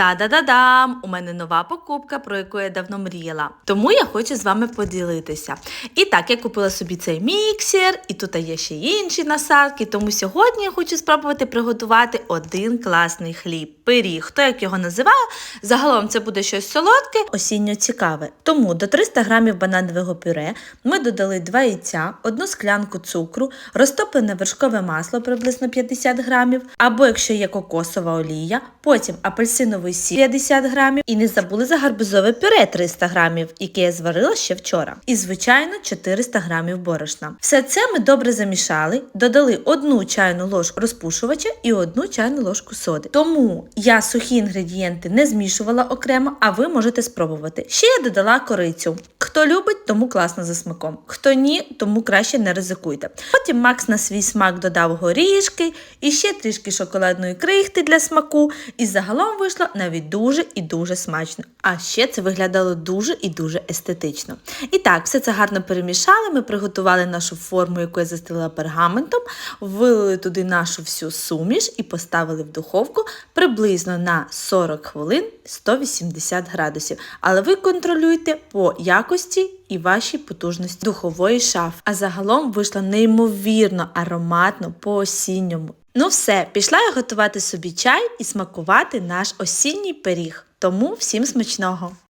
Та-да-да-дам! У мене нова покупка, про яку я давно мріяла. Тому я хочу з вами поділитися. І так, я купила собі цей міксер, і тут є ще інші насадки. Тому сьогодні я хочу спробувати приготувати один класний хліб. Пиріг, хто як його називає. Загалом це буде щось солодке, осінньо цікаве. Тому до 300 грамів бананового пюре ми додали 2 яйця, одну склянку цукру, розтоплене вершкове масло приблизно 50 грамів, або якщо є кокосова олія, потім апельсиновий сік 50 грамів і не забули за гарбузове пюре 300 грамів, яке я зварила ще вчора. І, звичайно, 400 грамів борошна. Все це ми добре замішали, додали одну чайну ложку розпушувача і одну чайну ложку соди. Тому я сухі інгредієнти не змішувала окремо, а ви можете спробувати. Ще я додала корицю. Хто любить, тому класно за смаком. Хто ні, тому краще не ризикуйте. Потім Макс на свій смак додав горішки і ще трішки шоколадної крихти для смаку. І загалом вийшло навіть дуже і дуже смачно. А ще це виглядало дуже і дуже естетично. І так, все це гарно перемішали. Ми приготували нашу форму, яку я застелила пергаментом, вилили туди нашу всю суміш і поставили в духовку приблизно на 40 хвилин 180 градусів. Але ви контролюйте по якості і вашій потужності духової шафи. А загалом вийшло неймовірно ароматно по осінньому. Ну все, пішла я готувати собі чай і смакувати наш осінній пиріг. Тому всім смачного!